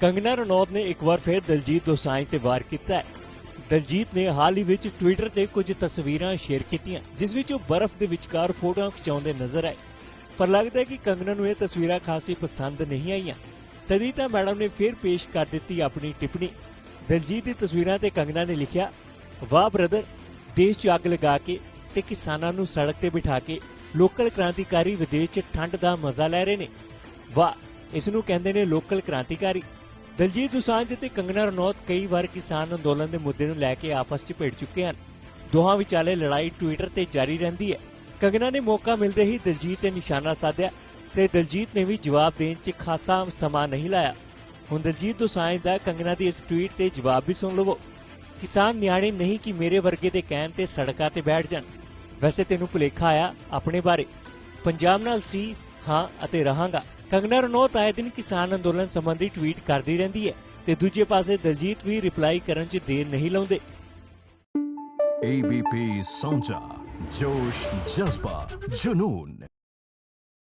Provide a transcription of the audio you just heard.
ਕੰਗਨਾ ਰਣੌਤ ਨੇ ਇੱਕ ਵਾਰ ਫਿਰ ਦਲਜੀਤ ਦੋਸਾਂਝ ਤੇ ਵਾਰ ਕੀਤਾ ਹੈ। ਦਲਜੀਤ ਨੇ ਹਾਲ ਹੀ ਵਿੱਚ ਟਵਿੱਟਰ ਤੇ ਕੁਝ ਤਸਵੀਰਾਂ ਸ਼ੇਅਰ ਕੀਤੀਆਂ, ਜਿਸ ਵਿੱਚ ਉਹ ਬਰਫ਼ ਦੇ ਵਿਚਕਾਰ ਫੋਟੋਆਂ ਖਿਚਾਉਂਦੇ ਨਜ਼ਰ ਆਏ। ਪਰ ਲੱਗਦਾ ਹੈ ਕਿ ਕੰਗਨਾ ਨੂੰ ਇਹ ਤਸਵੀਰਾਂ ਖਾਸੀ ਪਸੰਦ ਨਹੀਂ ਆਈਆਂ। ਤਦੀ ਤਾਂ ਮੈਡਮ ਨੇ ਫਿਰ ਪੇਸ਼ ਕਰ ਦਿੱਤੀ ਆਪਣੀ ਟਿੱਪਣੀ। ਦਲਜੀਤ ਦੀ ਤਸਵੀਰਾਂ ਤੇ ਕੰਗਨਾ ਨੇ ਲਿਖਿਆ, ਵਾਹ ਬ੍ਰਦਰ, ਦੇਸ਼ 'ਚ ਅੱਗ ਲਗਾ ਕੇ ਤੇ ਕਿਸਾਨਾਂ ਨੂੰ ਸੜਕ ਤੇ ਬਿਠਾ ਕੇ ਲੋਕਲ ਕ੍ਰਾਂਤੀਕਾਰੀ ਵਿਦੇਸ਼ 'ਚ ਠੰਡ ਦਾ ਮਜ਼ਾ ਲੈ ਰਹੇ ਨੇ। ਵਾਹ, ਇਸ ਨੂੰ ਕਹਿੰਦੇ ਨੇ ਲੋਕਲ ਕ੍ਰਾਂਤੀਕਾਰੀ। ਦਲਜੀਤ ਦੋਸਾਂਝ ਤੇ ਕੰਗਨਾ ਰਣੌਤ ਕਈ ਵਾਰ ਕਿਸਾਨ ਅੰਦੋਲਨ ਦੇ ਮੁੱਦੇ ਨੂੰ ਲੈ ਕੇ ਆਪਸ 'ਚ ਭਿੜ ਚੁੱਕੇ ਹਨ। ਦੋਹਾਂ ਵਿਚਾਲੇ ਲੜਾਈ ਟਵਿੱਟਰ ਤੇ ਜਾਰੀ ਰਹਿੰਦੀ ਹੈ। ਕੰਗਨਾ ਨੇ ਮੌਕਾ ਮਿਲਦੇ ਹੀ ਦਲਜੀਤ ਤੇ ਨਿਸ਼ਾਨਾ ਸਾਧਿਆ ਤੇ ਦਲਜੀਤ ਨੇ ਵੀ ਜਵਾਬ ਦੇਣ 'ਚ ਖਾਸਾ ਸਮਾਂ ਨਹੀਂ ਲਾਇਆ। ਹੁਣ ਦਲਜੀਤ ਦੋਸਾਂਝ ਦਾ ਕੰਗਨਾ ਦੀ ਇਸ ਟਵੀਟ ਤੇ ਜਵਾਬ ਵੀ ਸੁਣ ਲਵੋ। ਕਿਸਾਨ ਨਿਆਣੇ ਨਹੀਂ ਕਿ ਮੇਰੇ ਵਰਗੇ ਦੇ ਕਹਿਣ ਤੇ ਸੜਕਾਂ ਤੇ ਬੈਠ ਜਾਣ। ਵੈਸੇ ਤੈਨੂੰ ਭੁਲੇਖਾ ਆਇਆ ਆਪਣੇ ਬਾਰੇ। ਪੰਜਾਬ ਨਾਲ ਸੀ, ਹਾਂ ਅਤੇ ਰਹਾਂਗਾ। ਕੰਗਨਾ ਰਣੌਤ ਆਏ ਦਿਨ ਕਿਸਾਨ ਅੰਦੋਲਨ ਸੰਬੰਧੀ ਟਵੀਟ ਕਰਦੀ ਰਹਿੰਦੀ ਹੈ ਤੇ ਦੂਜੇ ਪਾਸੇ ਦਲਜੀਤ ਵੀ ਰਿਪਲਾਈ ਕਰਨ 'ਚ ਦੇਰ ਨਹੀਂ ਲਾਉਂਦੇ। ABP ਸਾਂਝਾ ਜੋਸ਼, ਜਜ਼ਬਾ, ਜਨੂਨ।